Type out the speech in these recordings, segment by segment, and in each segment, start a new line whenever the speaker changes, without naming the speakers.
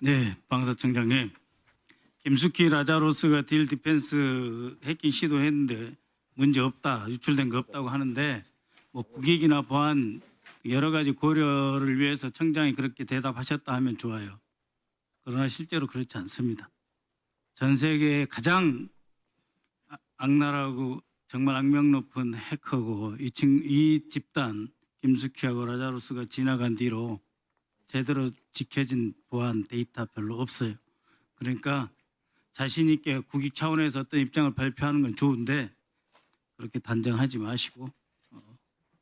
네, 방사청장님. 김숙희 라자로스가 딜 디펜스 해킹 시도했는데 문제 없다, 유출된 거 없다고 하는데 뭐 국익이나 보안 여러 가지 고려를 위해서 청장이 그렇게 대답하셨다 하면 좋아요. 그러나 실제로 그렇지 않습니다. 전 세계에 가장 아- 악랄하고 정말 악명 높은 해커고 이, 친, 이 집단 김숙희하고 라자로스가 지나간 뒤로 제대로 지켜진 보안 데이터 별로 없어요. 그러니까 자신 있게 국익 차원에서 어떤 입장을 발표하는 건 좋은데 그렇게 단정하지 마시고 어,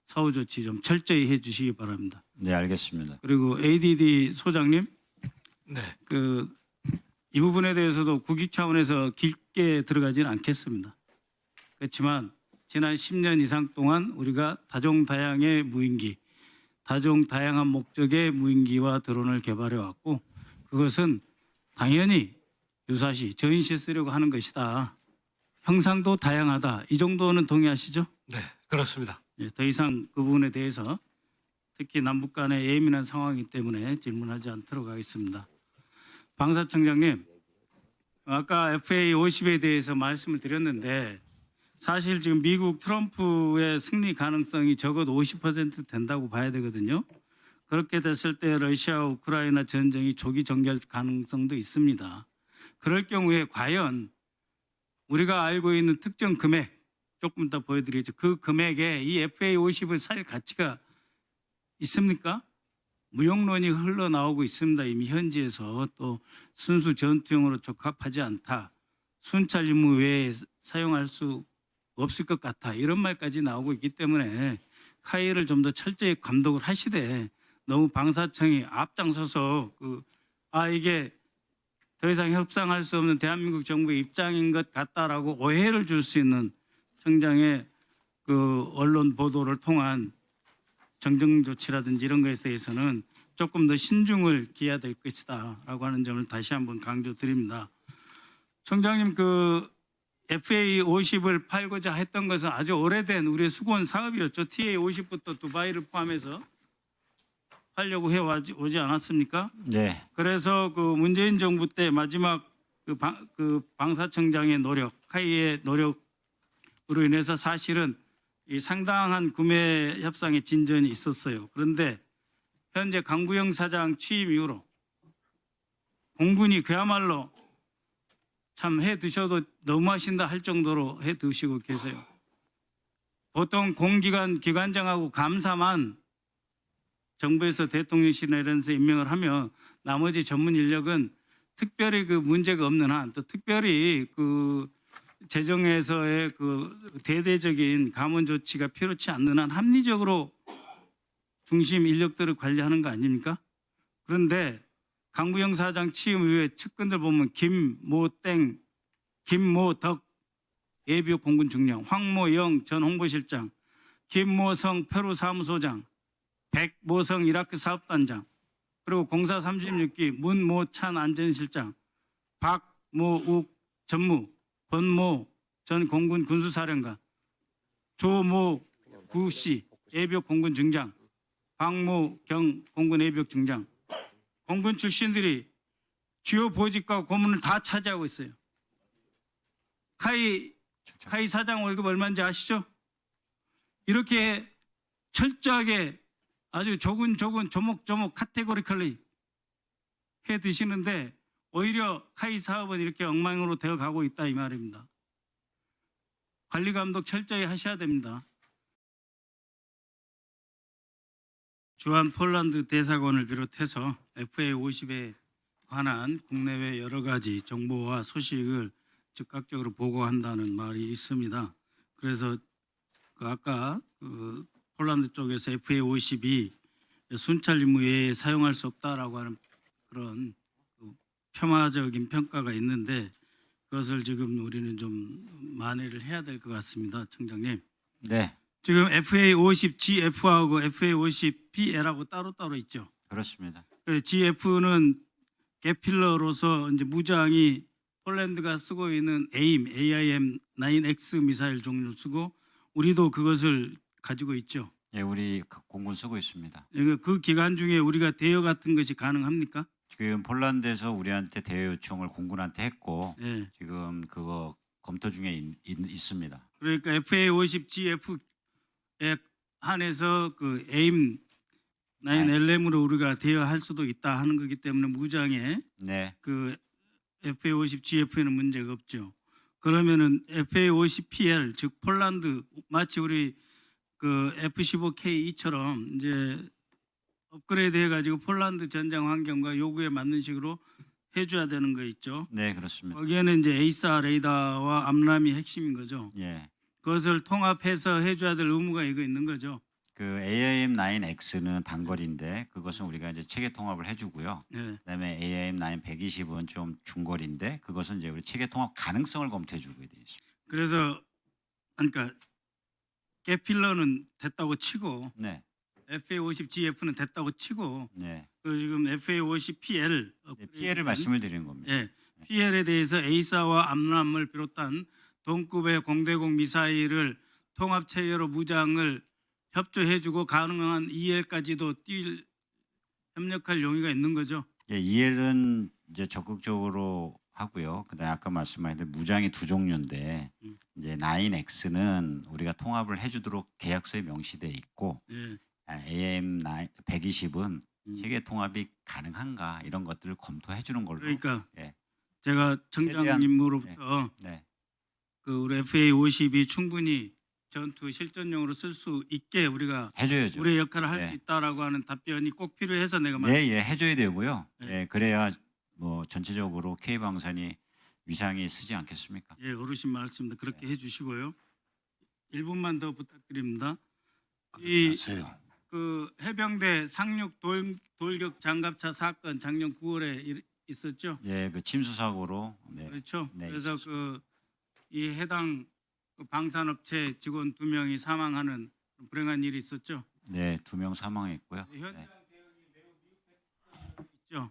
사후 조치 좀 철저히 해주시기 바랍니다.
네, 알겠습니다.
그리고 ADD 소장님,
네.
그 이 부분에 대해서도 국익 차원에서 깊게 들어가지는 않겠습니다. 그렇지만 지난 10년 이상 동안 우리가 다종다양의 무인기, 다종 다양한 목적의 무인기와 드론을 개발해 왔고 그것은 당연히 유사시 전시 쓰려고 하는 것이다. 형상도 다양하다. 이 정도는 동의하시죠?
네, 그렇습니다.
예, 더 이상 그 부분에 대해서 특히 남북 간의 예민한 상황이기 때문에 질문하지 않도록 하겠습니다. 방사청장님, 아까 FA 50에 대해서 말씀을 드렸는데 사실 지금 미국 트럼프의 승리 가능성이 적어도 50% 된다고 봐야 되거든요. 그렇게 됐을 때 러시아 우크라이나 전쟁이 조기 종결 가능성도 있습니다. 그럴 경우에 과연 우리가 알고 있는 특정 금액 조금 이따 보여드리죠. 그 금액에 이 FA 50을 살 가치가 있습니까? 무용론이 흘러나오고 있습니다. 이미 현지에서 또 순수 전투용으로 적합하지 않다. 순찰 임무 외에 사용할 수 없을 것 같아. 이런 말까지 나오고 있기 때문에 카이를 좀 더 철저히 감독을 하시되 너무 방사청이 앞장서서 그 아 이게 더 이상 협상할 수 없는 대한민국 정부의 입장인 것 같다라고 오해를 줄 수 있는 청장의 그 언론 보도를 통한 정정 조치라든지 이런 것에 대해서는 조금 더 신중을 기해야 될 것이다라고 하는 점을 다시 한번 강조드립니다. 청장님 그 FA 50을 팔고자 했던 것은 아주 오래된 우리의 수건 사업이었죠. TA 50부터 두바이를 포함해서 하려고 해 오지 않았습니까?
네,
그래서 그 문재인 정부 때 마지막 그, 방, 그 방사청장의 노력, 카이의 노력으로 인해서 사실은 이 상당한 구매 협상의 진전이 있었어요. 그런데 현재 강구영 사장 취임 이후로 공군이 그야말로 참 해 드셔도 너무하신다 할 정도로 해 드시고 계세요. 보통 공기관 기관장하고 감사만 정부에서 대통령실이나 이런 데서 임명을 하면 나머지 전문 인력은 특별히 그 문제가 없는 한 또 특별히 그 재정에서의 그 대대적인 감원 조치가 필요치 않는 한 합리적으로 중심 인력들을 관리하는 거 아닙니까? 그런데 강구영 사장 취임 이후에 측근들 보면 김모땡, 김모덕 예비역 공군 중령, 황모영 전 홍보실장, 김모성 페루 사무소장, 백모성 이라크 사업단장, 그리고 공사 36기 문모찬 안전실장, 박모욱 전무, 권모 전 공군 군수사령관, 조모 구 씨 예비역 공군 중장, 박모경 공군 예비역 중장, 공군 출신들이 주요 보직과 고문을 다 차지하고 있어요. 카이 카이 사장 월급 얼마인지 아시죠? 이렇게 철저하게 아주 조근조근 조목조목 카테고리컬리 해 드시는데 오히려 카이 사업은 이렇게 엉망으로 되어 가고 있다 이 말입니다. 관리 감독 철저히 하셔야 됩니다. 주한 폴란드 대사관을 비롯해서 FA 50에 관한 국내외 여러 가지 정보와 소식을 즉각적으로 보고한다는 말이 있습니다. 그래서 그 아까 그 폴란드 쪽에서 FA 50이 순찰 임무 외에 사용할 수 없다라고 하는 그런 그 폄하적인 평가가 있는데 그것을 지금 우리는 좀 만회를 해야 될 것 같습니다, 청장님.
네,
지금 FA 50 GF하고 FA 50 PL하고 따로따로 있죠.
그렇습니다.
그 GF는 개필러로서 이제 무장이 폴란드가 쓰고 있는 AIM, AIM-9X 미사일 종류 쓰고 우리도 그것을 가지고 있죠.
예, 우리 그 공군 쓰고 있습니다.
그 기간 중에 우리가 대여 같은 것이 가능합니까?
지금 폴란드에서 우리한테 대여 요청을 공군한테 했고
예.
지금 그거 검토 중에 있, 습니다
그러니까 FA 50 GF에 한해서 그 에임 9LM으로 우리가 대여할 수도 있다 하는 거기 때문에 무장에
네,
그 FA 50 GF에는 문제가 없죠. 그러면은 FA 50 PL 즉 폴란드 마치 우리 그 F15K처럼 이제 업그레이드 해가지고 폴란드 전장 환경과 요구에 맞는 식으로 해줘야 되는 거 있죠.
네 그렇습니다.
거기에는 이제 에이사 레이더와 암람이 핵심인 거죠.
예,
그것을 통합해서 해줘야 될 의무가 이거 있는 거죠.
그 AIM-9X는 단거리인데 그것은 우리가 이제 체계 통합을 해주고요.
예.
그다음에 AIM-9 120은 좀 중거리인데 그것은 이제 우리 체계 통합 가능성을 검토해주고 돼 있습니다.
그래서 그러니까 개필러는 됐다고 치고
네,
FA50 GF는 됐다고 치고
네.
그 지금 FA50 PL
네, 피해를 말씀을 드리는 겁니다.
예. PL에 대해서 A사와 암람을 비롯한 동급의 공대공 미사일을 통합 체계로 무장을 협조해주고 가능한 EL까지도 뛸 협력할 용의가 있는 거죠.
예, EL은 이제 적극적으로 하고요. 그다음에 아까 말씀하신 무장이 두 종류인데
음.
이제 9X는 우리가 통합을 해주도록 계약서에 명시돼 있고
예.
AM 120은
음.
체계 통합이 가능한가 이런 것들을 검토해 주는 걸로.
그러니까
예.
제가 청장님으로부터
네,
그 우리 FA50이 충분히 전투 실전용으로 쓸 수 있게 우리가
해줘야죠.
우리의 역할을 할 수
네.
있다라고 하는 답변이 꼭 필요해서 내가 말.
네, 예, 해줘야 되고요.
네.
예, 그래야 뭐 전체적으로 K 방산이 위상이 쓰지 않겠습니까?
예, 어르신 말씀도
네.
그렇게 해주시고요. 1분만 더 부탁드립니다. 이
하세요.
그 해병대 상륙 돌, 돌격 장갑차 사건 작년 9월에 일, 있었죠.
예, 그 침수 사고로 네,
그렇죠.
네,
그래서 그 이 해당 그 방산업체 직원 두 명이 사망하는 불행한 일이 있었죠.
네, 두 명 사망했고요.
현-
네.
있죠.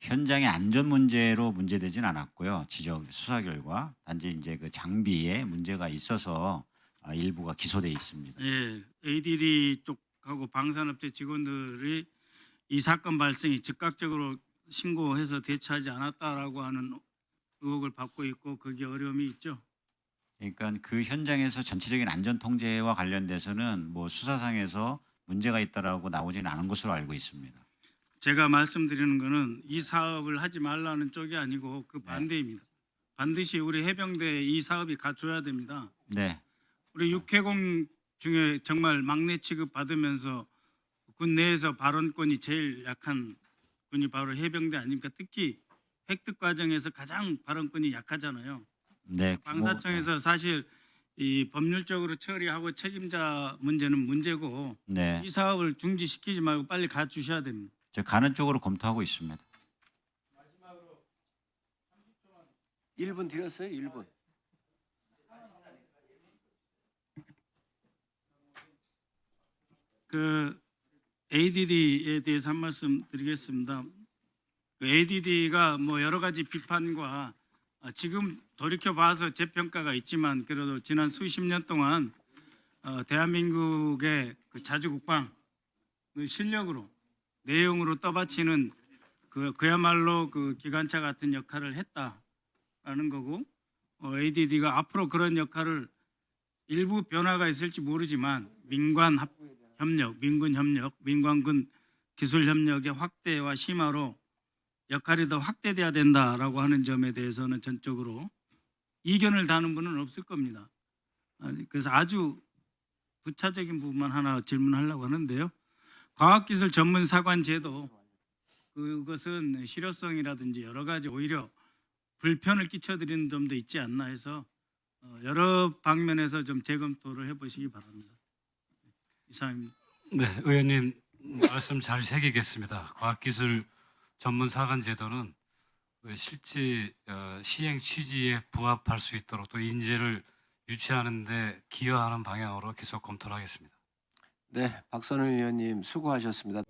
현장의 안전 문제로 문제되진 않았고요. 지적 수사 결과 단지 이제 그 장비에 문제가 있어서 아, 일부가 기소돼 있습니다.
예, ADD 쪽하고 방산업체 직원들이 이 사건 발생이 즉각적으로 신고해서 대처하지 않았다라고 하는 의혹을 받고 있고 그게 어려움이 있죠.
그러니까 그 현장에서 전체적인 안전 통제와 관련돼서는 뭐 수사상에서 문제가 있다라고 나오지는 않은 것으로 알고 있습니다.
제가 말씀드리는 거는 이 사업을 하지 말라는 쪽이 아니고 그 반대입니다. 반드시 우리 해병대 이 사업이 갖춰야 됩니다.
네,
우리 육해공 중에 정말 막내 취급 받으면서 군 내에서 발언권이 제일 약한 군이 바로 해병대 아닙니까? 특히 획득 과정에서 가장 발언권이 약하잖아요.
네.
방사청에서 사실 이 법률적으로 처리하고 책임자 문제는 문제고
네,
이 사업을 중지시키지 말고 빨리 가 주셔야 됩니다.
저 가는 쪽으로 검토하고 있습니다.
1분 드렸어요. 1분.
그 ADD에 대해서 한 말씀 드리겠습니다. 그 ADD가 뭐 여러 가지 비판과 아, 지금 돌이켜 봐서 재평가가 있지만 그래도 지난 수십 년 동안 어, 대한민국의 그 자주국방 그 실력으로 내용으로 떠받치는 그 그야말로 그 기관차 같은 역할을 했다라는 거고 어, ADD가 앞으로 그런 역할을 일부 변화가 있을지 모르지만 민관 합 협력, 민군 협력, 민관군 기술 협력의 확대와 심화로 역할이 더 확대돼야 된다라고 하는 점에 대해서는 전적으로 이견을 다는 분은 없을 겁니다. 그래서 아주 부차적인 부분만 하나 질문하려고 하는데요. 과학기술 전문 사관 제도 그것은 실효성이라든지 여러 가지 오히려 불편을 끼쳐드리는 점도 있지 않나 해서 어, 여러 방면에서 좀 재검토를 해보시기 바랍니다. 이상입니다.
네, 의원님 말씀 잘 새기겠습니다. 과학기술 전문 사관 제도는 그 실제 어, 시행 취지에 부합할 수 있도록 또 인재를 유치하는 데 기여하는 방향으로 계속 검토를 하겠습니다.
네, 박선우 의원님 수고하셨습니다.